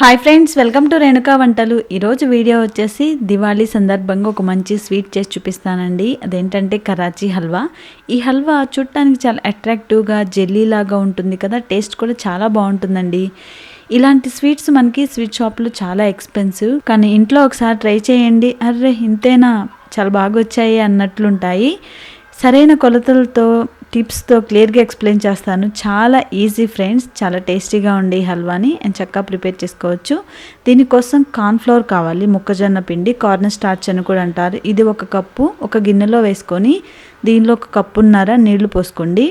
Hi friends welcome to Renuka వంటలు ఈరోజు video వచ్చేసి దివాళీ సందర్భంగా ఒక మంచి స్వీట్ చేసి చూపిస్తానండి. అదేంటంటే కరాచీ హల్వా. ఈ హల్వా చూడటానికి చాలా అట్రాక్టివ్గా జెల్లీ లాగా ఉంటుంది కదా టేస్ట్ కూడా చాలా బాగుంటుందండి. ఇలాంటి స్వీట్స్ మనకి స్వీట్ షాప్లో చాలా ఎక్స్పెన్సివ్ కానీ ఇంట్లో ఒకసారి ట్రై చేయండి. అర్రే ఇంతేనా? చాలా బాగా వచ్చాయి అన్నట్లుంటాయి. సరైన కొలతలతో టిప్స్తో క్లియర్గా ఎక్స్ప్లెయిన్ చేస్తాను. చాలా ఈజీ ఫ్రెండ్స్ చాలా టేస్టీగా ఉండే ఈ హల్వాని అండ్ చక్కగా ప్రిపేర్ చేసుకోవచ్చు. దీనికోసం కార్న్ఫ్లవర్ కావాలి మొక్కజొన్న పిండి కార్న్ స్టార్చ్ అని కూడా అంటారు. ఇది ఒక కప్పు ఒక గిన్నెలో వేసుకొని దీనిలో ఒక కప్పున్నర నీళ్ళు పోసుకోండి.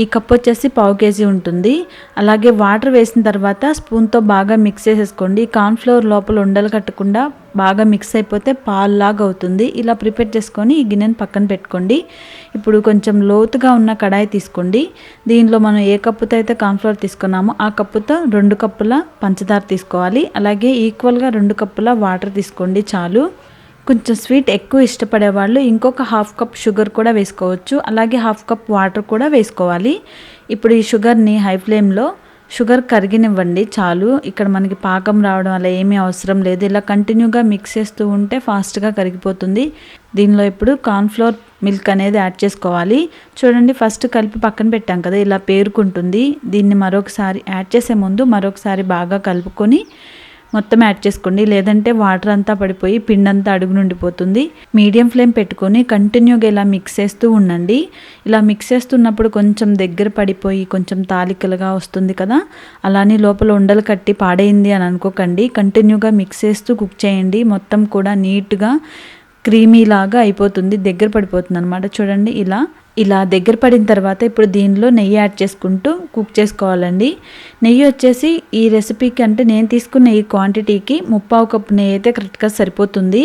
ఈ కప్ వచ్చేసి పావు కేజీ ఉంటుంది. అలాగే వాటర్ వేసిన తర్వాత స్పూన్తో బాగా మిక్స్ చేసేసుకోండి. కార్న్ఫ్లవర్ లోపల ఉండలు కట్టకుండా బాగా మిక్స్ అయిపోతే పాల్లాగా అవుతుంది. ఇలా ప్రిపేర్ చేసుకొని ఈ గిన్నెను పక్కన పెట్టుకోండి. ఇప్పుడు కొంచెం లోతుగా ఉన్న కడాయి తీసుకోండి. దీనిలో మనం ఏ కప్పుతో అయితే కార్న్ఫ్లవర్ తీసుకున్నామో ఆ కప్పుతో రెండు కప్పుల పంచదార తీసుకోవాలి. అలాగే ఈక్వల్గా రెండు కప్పుల వాటర్ తీసుకోండి చాలు. కొంచెం స్వీట్ ఎక్కువ ఇష్టపడే వాళ్ళు ఇంకొక హాఫ్ కప్ షుగర్ కూడా వేసుకోవచ్చు. అలాగే హాఫ్ కప్ వాటర్ కూడా వేసుకోవాలి. ఇప్పుడు ఈ షుగర్ని హై ఫ్లేమ్లో షుగర్ కరిగినివ్వండి చాలు. ఇక్కడ మనకి పాకం రావడం అలా ఏమీ అవసరం లేదు. ఇలా కంటిన్యూగా మిక్స్ చేస్తూ ఉంటే ఫాస్ట్గా కరిగిపోతుంది. దీనిలో ఇప్పుడు కార్న్ఫ్లోర్ మిల్క్ అనేది యాడ్ చేసుకోవాలి. చూడండి ఫస్ట్ కలిపి పక్కన పెట్టాం కదా ఇలా పేరుకుంటుంది. దీన్ని మరొకసారి యాడ్ చేసే ముందు మరొకసారి బాగా కలుపుకొని మొత్తం యాడ్ చేసుకోండి. లేదంటే వాటర్ అంతా పడిపోయి పిండి అంతా అడుగు నుండిపోతుంది. మీడియం ఫ్లేమ్ పెట్టుకొని కంటిన్యూగా ఇలా మిక్స్ చేస్తూ ఉండండి. ఇలా మిక్స్ చేస్తున్నప్పుడు కొంచెం దగ్గర పడిపోయి కొంచెం తాలికలుగా వస్తుంది కదా. అలానే లోపల ఉండలు కట్టి పాడైంది అని అనుకోకండి. కంటిన్యూగా మిక్స్ చేస్తూ కుక్ చేయండి. మొత్తం కూడా నీట్గా క్రీమీ లాగా అయిపోతుంది దగ్గర పడిపోతుంది అనమాట చూడండి ఇలా ఇలా దగ్గర పడిన తర్వాత ఇప్పుడు దీనిలో నెయ్యి యాడ్ చేసుకుంటూ కుక్ చేసుకోవాలండి. నెయ్యి వచ్చేసి ఈ రెసిపీకి అంటే నేను తీసుకున్న ఈ క్వాంటిటీకి ముప్పావు కప్పు నెయ్యి అయితే కరెక్ట్గా సరిపోతుంది.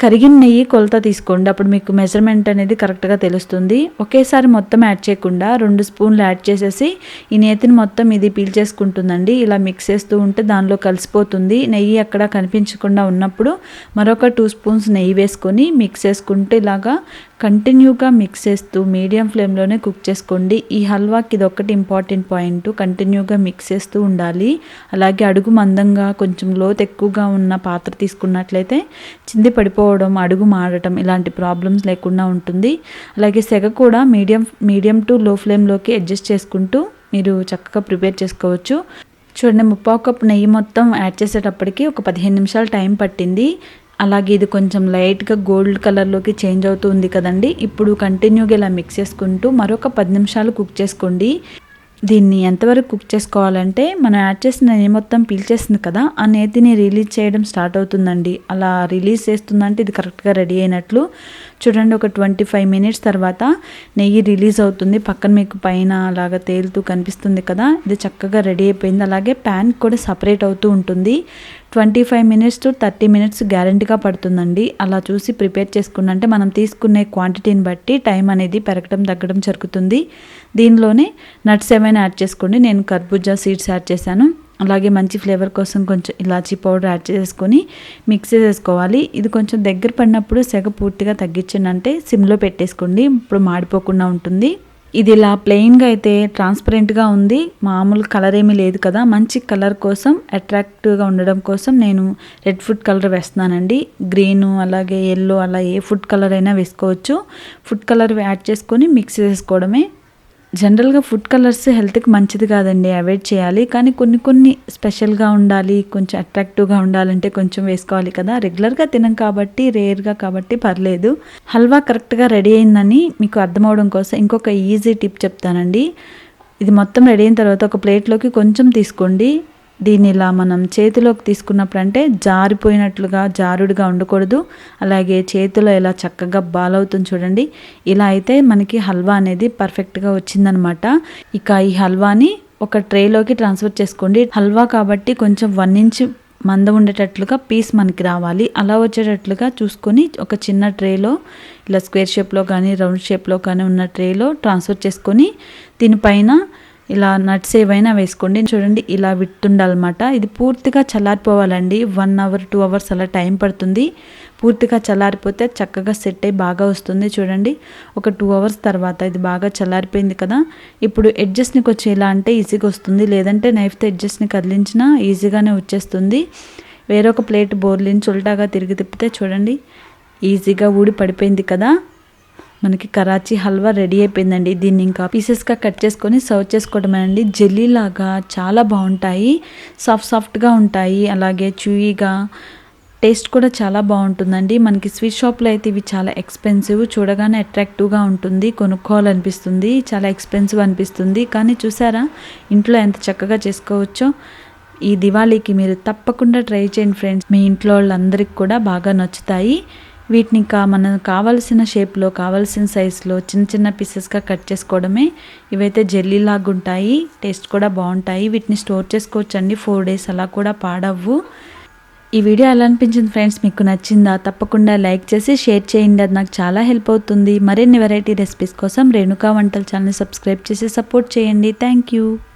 కరిగిన నెయ్యి కొలత తీసుకోండి. అప్పుడు మీకు మెజర్మెంట్ అనేది కరెక్ట్గా తెలుస్తుంది. ఒకేసారి మొత్తం యాడ్ చేయకుండా రెండు స్పూన్లు యాడ్ చేసేసి ఈ నేతిని మొత్తం ఇది పీల్ చేసుకుంటుందండి. ఇలా మిక్స్ చేస్తూ ఉంటే దానిలో కలిసిపోతుంది. నెయ్యి అక్కడ కనిపించకుండా ఉన్నప్పుడు మరొక టూ స్పూన్స్ నెయ్యి వేసుకొని మిక్స్ చేసుకుంటే ఇలాగా కంటిన్యూగా మిక్స్ చేస్తూ మీడియం ఫ్లేమ్లోనే కుక్ చేసుకోండి. ఈ హల్వాకి ఇది ఒకటి ఇంపార్టెంట్ పాయింట్ కంటిన్యూగా మిక్స్ చేస్తూ ఉండాలి. అలాగే అడుగు మందంగా కొంచెం లోతు ఎక్కువగా ఉన్న పాత్ర తీసుకున్నట్లయితే చింది పడిపోవడం అడుగు మారడం ఇలాంటి ప్రాబ్లమ్స్ లేకుండా ఉంటుంది. అలాగే సెగ కూడా మీడియం మీడియం టు లో ఫ్లేమ్లోకి అడ్జస్ట్ చేసుకుంటూ మీరు చక్కగా ప్రిపేర్ చేసుకోవచ్చు. చూడండి ముప్పావు కప్ నెయ్యి మొత్తం యాడ్ చేసేటప్పటికి ఒక పదిహేను నిమిషాలు టైం పట్టింది. అలాగే ఇది కొంచెం లైట్గా గోల్డ్ కలర్లోకి చేంజ్ అవుతుంది కదండి. ఇప్పుడు కంటిన్యూగా ఇలా మిక్స్ చేసుకుంటూ మరొక పది నిమిషాలు కుక్ చేసుకోండి. దీన్ని ఎంతవరకు కుక్ చేసుకోవాలంటే మనం యాడ్ చేసిన నెయ్యి మొత్తం పీల్చేస్తుంది కదా ఆ నేతిని రిలీజ్ చేయడం స్టార్ట్ అవుతుందండి. అలా రిలీజ్ చేస్తుందంటే ఇది కరెక్ట్గా రెడీ అయినట్లు. చూడండి ఒక ట్వంటీ ఫైవ్ మినిట్స్ తర్వాత నెయ్యి రిలీజ్ అవుతుంది. పక్కన మీకు పైన అలాగా తేలుతూ కనిపిస్తుంది కదా ఇది చక్కగా రెడీ అయిపోయింది. అలాగే ప్యాన్ కూడా సపరేట్ అవుతూ ఉంటుంది. Twenty five minutes to thirty minutes గ్యారంటీగా పడుతుందండి. అలా చూసి ప్రిపేర్ చేసుకున్నంటే మనం తీసుకునే క్వాంటిటీని బట్టి టైం అనేది పెరగడం తగ్గడం జరుగుతుంది. దీనిలోనే నట్స్ ఏమైనా యాడ్ చేసుకోండి. నేను కర్బూజా సీడ్స్ యాడ్ చేశాను. అలాగే మంచి ఫ్లేవర్ కోసం కొంచెం ఇలాచీ పౌడర్ యాడ్ చేసుకొని మిక్స్ చేసుకోవాలి. ఇది కొంచెం దగ్గర పడినప్పుడు సెగ పూర్తిగా తగ్గించిందంటే సిమ్లో పెట్టేసుకోండి. ఇప్పుడు మాడిపోకుండా ఉంటుంది. ఇది ఇలా ప్లెయిన్గా అయితే ట్రాన్స్పరెంట్గా ఉంది. మామూలు కలర్ ఏమీ లేదు కదా. మంచి కలర్ కోసం అట్రాక్టివ్గా ఉండడం కోసం నేను రెడ్ ఫుడ్ కలర్ వేస్తున్నానండి. గ్రీను అలాగే ఎల్లో అలా ఏ ఫుడ్ కలర్ అయినా వేసుకోవచ్చు. ఫుడ్ కలర్ యాడ్ చేసుకొని మిక్స్ చేసుకోవడమే జనరల్గా ఫుడ్ కలర్స్ హెల్త్కి మంచిది కాదండి. అవాయిడ్ చేయాలి. కానీ కొన్ని కొన్ని స్పెషల్గా ఉండాలి. కొంచెం అట్రాక్టివ్గా ఉండాలంటే కొంచెం వేసుకోవాలి కదా. రెగ్యులర్గా తినం కాబట్టి రేర్గా కాబట్టి పర్లేదు. హల్వా కరెక్ట్గా రెడీ అయిందని మీకు అర్థమవడం కోసం ఇంకొక ఈజీ టిప్ చెప్తానండి. ఇది మొత్తం రెడీ అయిన తర్వాత ఒక ప్లేట్లోకి కొంచెం తీసుకోండి. దీన్ని ఇలా మనం చేతిలోకి తీసుకున్నప్పుడు అంటే జారిపోయినట్లుగా జారుడుగా ఉండకూడదు. అలాగే చేతిలో ఇలా చక్కగా బాలవుతుంది చూడండి. ఇలా అయితే మనకి హల్వా అనేది పర్ఫెక్ట్గా వచ్చిందనమాట. ఇక ఈ హల్వాని ఒక ట్రేలోకి ట్రాన్స్ఫర్ చేసుకోండి. హల్వా కాబట్టి కొంచెం వన్ ఇంచ్ మంద ఉండేటట్లుగా పీస్ మనకి రావాలి. అలా వచ్చేటట్లుగా చూసుకొని ఒక చిన్న ట్రేలో ఇలా స్క్వేర్ షేప్లో కానీ రౌండ్ షేప్లో కానీ ఉన్న ట్రేలో ట్రాన్స్ఫర్ చేసుకొని దీనిపైన ఇలా నట్స్ ఏవైనా వేసుకోండి. చూడండి ఇలా విట్టుండాలన్నమాట ఇది పూర్తిగా చల్లారిపోవాలండి. వన్ అవర్ టూ అవర్స్ అలా టైం పడుతుంది. పూర్తిగా చల్లారిపోతే చక్కగా సెట్ అయ్యి బాగా వస్తుంది చూడండి. ఒక టూ అవర్స్ తర్వాత ఇది బాగా చల్లారిపోయింది కదా. ఇప్పుడు ఎడ్జస్ట్నికి వచ్చి ఎలా అంటే ఈజీగా వస్తుంది. లేదంటే నైఫ్తో ఎడ్జస్ట్ని కదిలించినా ఈజీగానే వచ్చేస్తుంది. వేరొక ప్లేట్ బోర్లించి ఉల్టాగా తిరిగి తిప్పితే చూడండి ఈజీగా ఊడి పడిపోయింది కదా. మనకి కరాచీ హల్వా రెడీ అయిపోయిందండి. దీన్ని ఇంకా పీసెస్గా కట్ చేసుకొని సర్వ్ చేసుకోవడమేనండి జెల్లీ లాగా చాలా బాగుంటాయి. సాఫ్ట్ సాఫ్ట్గా ఉంటాయి. అలాగే చూయిగా టేస్ట్ కూడా చాలా బాగుంటుందండి. మనకి స్వీట్ షాప్లో అయితే ఇవి చాలా ఎక్స్పెన్సివ్ చూడగానే అట్రాక్టివ్గా ఉంటుంది. కొనుక్కోవాలనిపిస్తుంది. చాలా ఎక్స్పెన్సివ్ అనిపిస్తుంది. కానీ చూసారా? ఇంట్లో ఎంత చక్కగా చేసుకోవచ్చో. ఈ దివాళీకి మీరు తప్పకుండా ట్రై చేయండి ఫ్రెండ్స్. మీ ఇంట్లో వాళ్ళందరికీ కూడా బాగా నచ్చుతాయి. వీటిని కా మనం కావాల్సిన షేప్లో కావాల్సిన సైజులో చిన్న చిన్న పీసెస్గా కట్ చేసుకోవడమే. ఇవైతే జెల్లీ లాగా ఉంటాయి టేస్ట్ కూడా బాగుంటాయి. వీటిని స్టోర్ చేసుకోవచ్చు అండి ఫోర్ డేస్ అలా కూడా పాడవ్వు. ఈ వీడియో ఎలా అనిపించింది ఫ్రెండ్స్? మీకు నచ్చిందా? తప్పకుండా లైక్ చేసి షేర్ చేయండి. అది నాకు చాలా హెల్ప్ అవుతుంది. మరిన్ని వెరైటీ రెసిపీస్ కోసం రేణుకా వంటల ఛానల్ సబ్స్క్రైబ్ చేసి సపోర్ట్ చేయండి. Thank you.